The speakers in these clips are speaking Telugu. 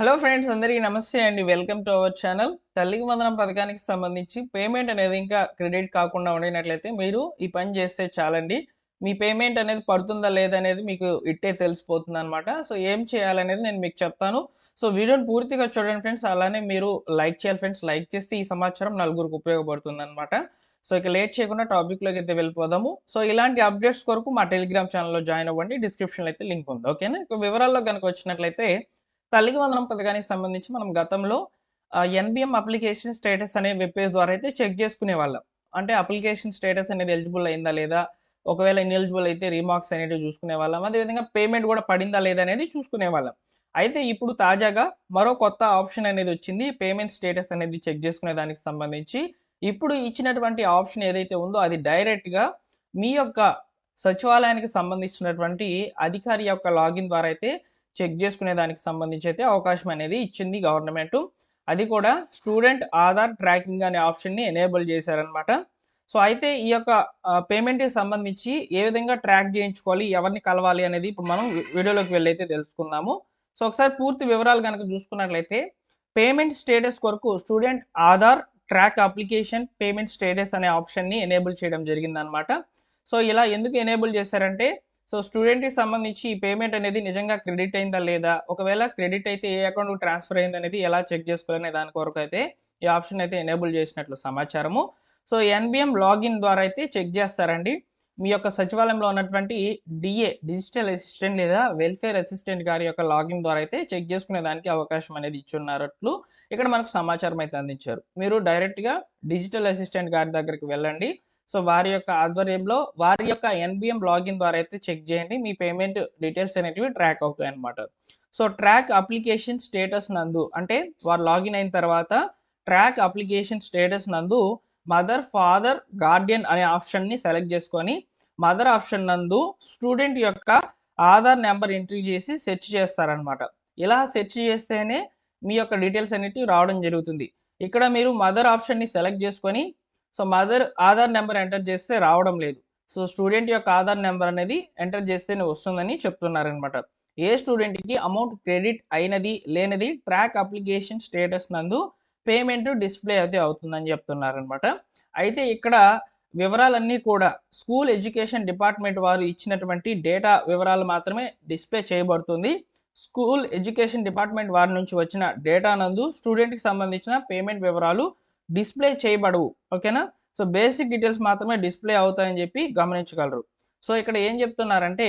హలో ఫ్రెండ్స్ అందరికీ నమస్తే అండి. వెల్కమ్ టు అవర్ ఛానల్ తల్లికి వందనం పథకానికి సంబంధించి పేమెంట్ అనేది ఇంకా క్రెడిట్ కాకుండా ఉండినట్లయితే మీరు ఈ పని చేస్తే చాలండి. మీ పేమెంట్ అనేది పడుతుందా లేదా అనేది మీకు ఇట్టే తెలిసిపోతుంది అనమాట సో ఏం చేయాలనేది నేను మీకు చెప్తాను. సో వీడియోని పూర్తిగా చూడండి ఫ్రెండ్స్ అలానే మీరు లైక్ చేయాలి ఫ్రెండ్స్ లైక్ చేస్తే ఈ సమాచారం నలుగురికి ఉపయోగపడుతుంది అనమాట సో ఇక లేట్ చేయకుండా టాపిక్లోకి అయితే వెళ్ళిపోదాము. సో ఇలాంటి అప్డేట్స్ కొరకు మా టెలిగ్రామ్ ఛానల్లో జాయిన్ అవ్వండి. డిస్క్రిప్షన్లో అయితే లింక్ ఉంది. ఓకేనా ఇక వివరాల్లో కనుక వచ్చినట్లయితే తల్లికి వందనం పథకానికి సంబంధించి మనం గతంలో ఎన్బిఎం అప్లికేషన్ స్టేటస్ అనే వెబ్ పేజ్ ద్వారా అయితే చెక్ చేసుకునే వాళ్ళం. అంటే అప్లికేషన్ స్టేటస్ అనేది ఎలిజిబుల్ అయిందా లేదా ఒకవేళ ఇన్ఎలిజిబుల్ అయితే రీమార్క్స్ అనేవి చూసుకునే వాళ్ళం. అదేవిధంగా పేమెంట్ కూడా పడిందా లేదా అనేది చూసుకునే వాళ్ళం. అయితే ఇప్పుడు తాజాగా మరో కొత్త ఆప్షన్ అనేది వచ్చింది పేమెంట్ స్టేటస్ అనేది చెక్ చేసుకునే దానికి సంబంధించి. ఇప్పుడు ఇచ్చినటువంటి ఆప్షన్ ఏదైతే ఉందో అది డైరెక్ట్గా మీ యొక్క సచివాలయానికి సంబంధించినటువంటి అధికారి యొక్క లాగిన్ ద్వారా అయితే చెక్ చేసుకునే దానికి సంబంధించి అయితే అవకాశం అనేది ఇచ్చింది గవర్నమెంట్. అది కూడా స్టూడెంట్ ఆధార్ ట్రాకింగ్ అనే ఆప్షన్ని ఎనేబుల్ చేశారనమాట సో అయితే ఈ యొక్క పేమెంట్కి సంబంధించి ఏ విధంగా ట్రాక్ చేయించుకోవాలి ఎవరిని కలవాలి అనేది ఇప్పుడు మనం వీడియోలోకి వెళ్ళైతే తెలుసుకుందాము. సో ఒకసారి పూర్తి వివరాలు కనుక చూసుకున్నట్లయితే పేమెంట్ స్టేటస్ కొరకు student Aadhaar track application payment status అనే ఆప్షన్ని ఎనేబుల్ చేయడం జరిగిందనమాట సో ఇలా ఎందుకు ఎనేబుల్ చేశారంటే సో స్టూడెంట్కి సంబంధించి ఈ పేమెంట్ అనేది నిజంగా క్రెడిట్ అయిందా లేదా? ఒకవేళ క్రెడిట్ అయితే ఏ అకౌంట్ ట్రాన్స్ఫర్ అయింది అనేది ఎలా చెక్ చేసుకోవాలనే దాని కొరకు అయితే ఈ ఆప్షన్ అయితే ఎనేబుల్ చేసినట్లు సమాచారము. సో ఎన్బిఎం లాగిన్ ద్వారా అయితే చెక్ చేస్తారండి. మీ యొక్క సచివాలయంలో ఉన్నటువంటి డిఏ డిజిటల్ అసిస్టెంట్ లేదా వెల్ఫేర్ అసిస్టెంట్ గారి యొక్క లాగిన్ ద్వారా అయితే చెక్ చేసుకునే దానికి అవకాశం అనేది ఇచ్చున్నారట్లు ఇక్కడ మనకు సమాచారం అయితే అందించారు. మీరు డైరెక్ట్గా డిజిటల్ అసిస్టెంట్ గారి దగ్గరికి వెళ్ళండి. సో వారి యొక్క ఆధ్వర్యంలో వారి యొక్క ఎన్బిఎం లాగిన్ ద్వారా అయితే చెక్ చేయండి. మీ పేమెంట్ డీటెయిల్స్ అనేటివి ట్రాక్ అవుతాయి అనమాట సో ట్రాక్ అప్లికేషన్ స్టేటస్ నందు అంటే వారు లాగిన్ అయిన తర్వాత ట్రాక్ అప్లికేషన్ స్టేటస్ నందు మదర్ ఫాదర్ గార్డియన్ అనే ఆప్షన్ని సెలెక్ట్ చేసుకొని మదర్ ఆప్షన్ నందు స్టూడెంట్ యొక్క ఆధార్ నెంబర్ ఎంట్రీ చేసి సెర్చ్ చేస్తారనమాట ఇలా సెర్చ్ చేస్తేనే మీ యొక్క డీటెయిల్స్ అనేటివి రావడం జరుగుతుంది. ఇక్కడ మీరు మదర్ ఆప్షన్ని సెలెక్ట్ చేసుకొని so mother Aadhaar number enter చేస్తే రావడం లేదు. సో స్టూడెంట్ యొక్క ఆధార్ నెంబర్ అనేది ఎంటర్ చేస్తేనే వస్తుందని చెప్తున్నారనమాట ఏ స్టూడెంట్కి అమౌంట్ క్రెడిట్ అయినది లేనిది ట్రాక్ అప్లికేషన్ స్టేటస్ నందు పేమెంట్ డిస్ప్లే అయితే అవుతుందని చెప్తున్నారనమాట అయితే ఇక్కడ వివరాలన్నీ కూడా స్కూల్ ఎడ్యుకేషన్ డిపార్ట్మెంట్ వారు ఇచ్చినటువంటి డేటా వివరాలు మాత్రమే డిస్ప్లే చేయబడుతుంది. స్కూల్ ఎడ్యుకేషన్ డిపార్ట్మెంట్ వారి నుంచి వచ్చిన డేటా నందు స్టూడెంట్కి సంబంధించిన పేమెంట్ వివరాలు డిస్ప్లే చేయబడవు ఓకేనా? సో బేసిక్ డీటెయిల్స్ మాత్రమే డిస్ప్లే అవుతాయని చెప్పి గమనించగలరు. సో ఇక్కడ ఏం చెప్తున్నారంటే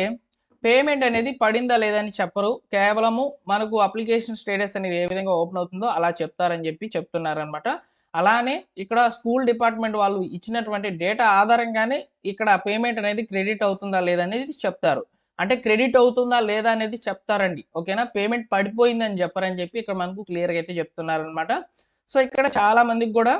పేమెంట్ అనేది పడిందా లేదని చెప్పరు. కేవలము మనకు అప్లికేషన్ స్టేటస్ అనేది ఏ విధంగా ఓపెన్ అవుతుందో అలా చెప్తారని చెప్పి చెప్తున్నారనమాట. అలానే ఇక్కడ స్కూల్ డిపార్ట్మెంట్ వాళ్ళు ఇచ్చినటువంటి డేటా ఆధారంగానే ఇక్కడ పేమెంట్ అనేది క్రెడిట్ అవుతుందా లేదా అనేది చెప్తారు. అంటే క్రెడిట్ అవుతుందా లేదా అనేది చెప్తారండి ఓకేనా? పేమెంట్ పడిపోయిందని చెప్పారని చెప్పి ఇక్కడ మనకు క్లియర్గా అయితే చెప్తున్నారనమాట. సో ఇక్కడ చాలా మందికి కూడా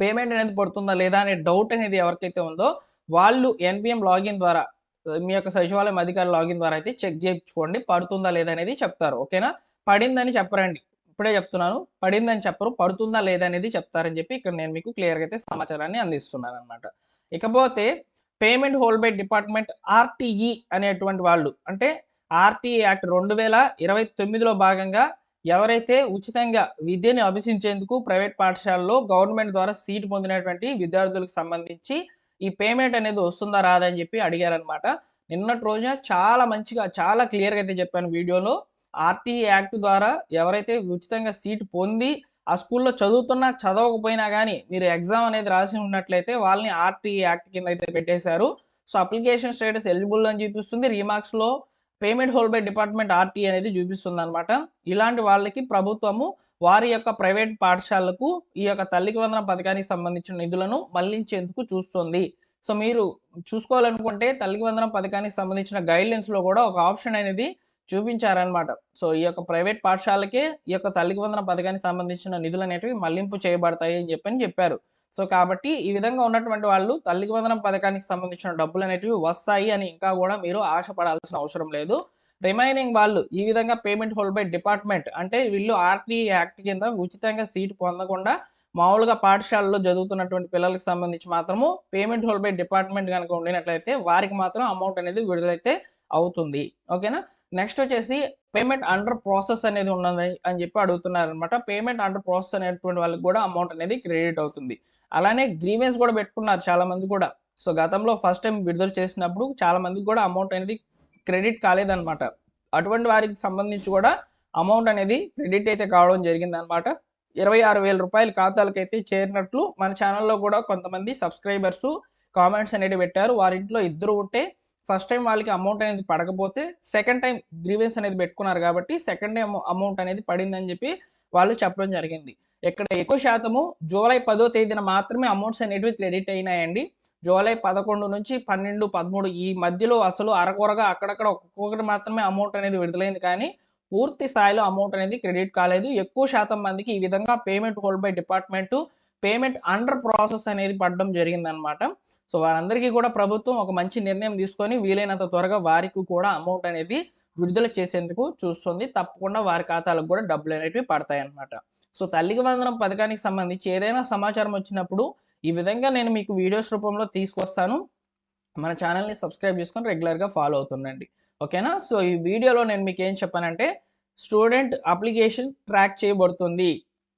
పేమెంట్ అనేది పడుతుందా లేదా అనే డౌట్ అనేది ఎవరికైతే ఉందో వాళ్ళు ఎన్పిఎం లాగిన్ ద్వారా మీ యొక్క సచివాలయం అధికారి లాగిన్ ద్వారా అయితే చెక్ చేయించుకోండి పడుతుందా లేదా అనేది చెప్తారు. ఓకేనా? పడిందని చెప్పరండి. ఇప్పుడే చెప్తున్నాను. పడిందని చెప్పరు పడుతుందా లేదా అనేది చెప్తారని చెప్పి ఇక్కడ నేను మీకు క్లియర్గా అయితే సమాచారాన్ని అందిస్తున్నాను అనమాట ఇకపోతే payment hold by department RTE అనేటువంటి వాళ్ళు అంటే ఆర్టీఈ యాక్ట్ రెండు వేల ఇరవై తొమ్మిదిలో భాగంగా ఎవరైతే ఉచితంగా విద్యను అభ్యసించేందుకు ప్రైవేట్ పాఠశాలలో గవర్నమెంట్ ద్వారా సీట్ పొందినటువంటి విద్యార్థులకు సంబంధించి ఈ పేమెంట్ అనేది వస్తుందా రాదా అని చెప్పి అడిగారనమాట నిన్నటి రోజున చాలా మంచిగా చాలా క్లియర్గా అయితే చెప్పాను వీడియోలో. ఆర్టీ యాక్ట్ ద్వారా ఎవరైతే ఉచితంగా సీట్ పొంది ఆ స్కూల్లో చదువుతున్నా చదవకపోయినా కానీ మీరు ఎగ్జామ్ అనేది రాసి ఉన్నట్లయితే వాళ్ళని ఆర్టీ యాక్ట్ కింద అయితే పెట్టేశారు. సో అప్లికేషన్ స్టేటస్ ఎలిజిబుల్ అని చూపిస్తుంది. రీమార్క్స్లో payment hold by department RT అనేది చూపిస్తుంది అనమాట ఇలాంటి వాళ్ళకి ప్రభుత్వము వారి యొక్క ప్రైవేట్ పాఠశాలకు ఈ యొక్క తల్లికి వందన పథకానికి సంబంధించిన నిధులను మళ్ళించేందుకు చూస్తుంది. సో మీరు చూసుకోవాలనుకుంటే తల్లికి వందన పథకానికి సంబంధించిన గైడ్లైన్స్లో కూడా ఒక ఆప్షన్ అనేది చూపించారనమాట సో ఈ యొక్క ప్రైవేట్ పాఠశాలకే ఈ యొక్క తల్లికి వందన పథకానికి సంబంధించిన నిధులు అనేటివి మళ్ళింపు చేయబడతాయి అని చెప్పని చెప్పారు. సో కాబట్టి ఈ విధంగా ఉన్నటువంటి వాళ్ళు తల్లికి వందనం పథకానికి సంబంధించిన డబ్బులు అనేటివి వస్తాయి అని ఇంకా కూడా మీరు ఆశపడాల్సిన అవసరం లేదు. రిమైనింగ్ వాళ్ళు ఈ విధంగా పేమెంట్ హోల్డ్ బై డిపార్ట్మెంట్ అంటే వీళ్ళు ఆర్టీ యాక్ట్ కింద ఉచితంగా సీటు పొందకుండా మామూలుగా పాఠశాలలో చదువుతున్నటువంటి పిల్లలకు సంబంధించి మాత్రము పేమెంట్ హోల్డ్ బై డిపార్ట్మెంట్ కనుక ఉండినట్లయితే వారికి మాత్రం అమౌంట్ అనేది విడుదలైతే అవుతుంది. ఓకేనా? నెక్స్ట్ వచ్చేసి పేమెంట్ అండర్ ప్రాసెస్ అనేది ఉన్నది అని చెప్పి అడుగుతున్నారు అనమాట పేమెంట్ అండర్ ప్రాసెస్ అనేటువంటి వాళ్ళకి కూడా అమౌంట్ అనేది క్రెడిట్ అవుతుంది. అలానే గ్రీవెన్స్ కూడా పెట్టుకున్నారు చాలా మంది కూడా. సో గతంలో ఫస్ట్ టైం విడుదల చేసినప్పుడు చాలా మందికి కూడా అమౌంట్ అనేది క్రెడిట్ కాలేదన్నమాట అటువంటి వారికి సంబంధించి కూడా అమౌంట్ అనేది క్రెడిట్ అయితే కావడం జరిగింది అనమాట ఇరవై ఆరు వేల రూపాయల అయితే చేరినట్లు మన ఛానల్లో కూడా కొంతమంది సబ్స్క్రైబర్స్ కామెంట్స్ అనేవి పెట్టారు. వారింట్లో ఇద్దరు ఉంటే ఫస్ట్ టైం వాళ్ళకి అమౌంట్ అనేది పడకపోతే సెకండ్ టైం గ్రీవెన్స్ అనేది పెట్టుకున్నారు కాబట్టి సెకండ్ టైం అమౌంట్ అనేది పడిందని చెప్పి వాళ్ళు చెప్పడం జరిగింది. ఇక్కడ ఎక్కువ శాతము జూలై పదో తేదీన మాత్రమే అమౌంట్స్ అనేటివి క్రెడిట్ అయినాయండి. జూలై పదకొండు నుంచి పన్నెండు పదమూడు ఈ మధ్యలో అసలు అరకొరగా అక్కడక్కడ ఒక్కొక్కటి మాత్రమే అమౌంట్ అనేది విడుదలైంది కానీ పూర్తి స్థాయిలో అమౌంట్ అనేది క్రెడిట్ కాలేదు. ఎక్కువ శాతం మందికి ఈ విధంగా payment hold by department payment under process అనేది పడడం జరిగిందనమాట. సో వారందరికీ కూడా ప్రభుత్వం ఒక మంచి నిర్ణయం తీసుకొని వీలైనంత త్వరగా వారికి కూడా అమౌంట్ అనేది విడుదల చేసేందుకు చూస్తుంది. తప్పకుండా వారి ఖాతాలకు కూడా డబ్బులు అనేవి పడతాయి అన్నమాట సో తల్లికి వందనం పథకానికి సంబంధించి ఏదైనా సమాచారం వచ్చినప్పుడు ఈ విధంగా నేను మీకు వీడియోస్ రూపంలో తీసుకొస్తాను. మన ఛానల్ని సబ్స్క్రైబ్ చేసుకొని రెగ్యులర్గా ఫాలో అవుతుండండి. ఓకేనా? సో ఈ వీడియోలో నేను మీకు ఏం చెప్పానంటే స్టూడెంట్ అప్లికేషన్ ట్రాక్ చేయబడుతుంది.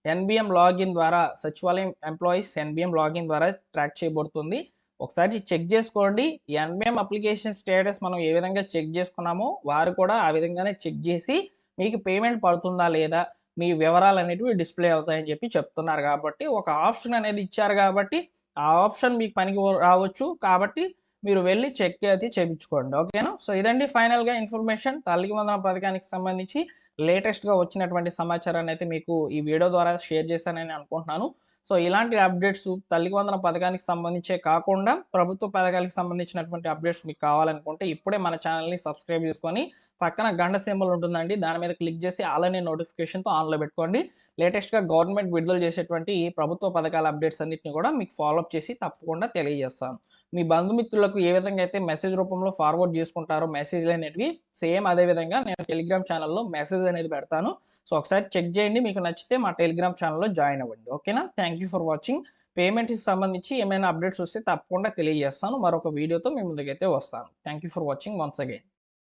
ఎన్బిఎం లాగిన్ ద్వారా సచివాలయం ఎంప్లాయీస్ ఎన్బిఎం లాగిన్ ద్వారా ట్రాక్ చేయబడుతుంది. ఒకసారి చెక్ చేసుకోండి. ఎన్బిఎం అప్లికేషన్ స్టేటస్ మనం ఏ విధంగా చెక్ చేసుకున్నామో వారు కూడా ఆ విధంగానే చెక్ చేసి మీకు పేమెంట్ పడుతుందా లేదా మీ వివరాలు అనేటివి డిస్ప్లే అవుతాయని చెప్పి చెప్తున్నారు. కాబట్టి ఒక ఆప్షన్ అనేది ఇచ్చారు కాబట్టి ఆ ఆప్షన్ మీకు పనికి రావచ్చు. కాబట్టి మీరు వెళ్ళి చెక్ అయితే చేయించుకోండి. ఓకేనా? సో ఇదండి ఫైనల్గా ఇన్ఫర్మేషన్ తల్లికి వందన పథకానికి సంబంధించి లేటెస్ట్గా వచ్చినటువంటి సమాచారాన్ని అయితే మీకు ఈ వీడియో ద్వారా షేర్ చేశానని అనుకుంటున్నాను. సో ఇలాంటి అప్డేట్స్ తల్లికి వందన పథకానికి సంబంధించే కాకుండా ప్రభుత్వ పథకాలకు సంబంధించినటువంటి అప్డేట్స్ మీకు కావాలనుకుంటే ఇప్పుడే మన ఛానల్ని సబ్స్క్రైబ్ చేసుకొని పక్కన గంట సింబల్ ఉంటుందండి. దాని మీద క్లిక్ చేసి అలానే నోటిఫికేషన్తో ఆన్లో పెట్టుకోండి. లేటెస్ట్గా గవర్నమెంట్ విడుదల చేసేటువంటి ఈ ప్రభుత్వ పథకాల అప్డేట్స్ అన్నింటినీ కూడా మీకు ఫాలోఅప్ చేసి తప్పకుండా తెలియజేస్తాను. మీ బంధుమిత్రులకు ఏ విధంగా అయితే మెసేజ్ రూపంలో ఫార్వర్డ్ చేసుకుంటారో మెసేజ్లు అనేటివి సేమ్ అదే విధంగా నేను టెలిగ్రామ్ ఛానల్లో మెసేజ్ అనేది పెడతాను. సో ఒకసారి చెక్ చేయండి. మీకు నచ్చితే మా టెలిగ్రామ్ ఛానల్లో జాయిన్ అవ్వండి. ఓకేనా థ్యాంక్ యూ ఫర్ వాచింగ్ పేమెంట్కి సంబంధించి ఏమైనా అప్డేట్స్ వస్తే తప్పకుండా తెలియజేస్తాను. మరొక వీడియోతో మీ ముందుకైతే వస్తాను. Thank you for watching once again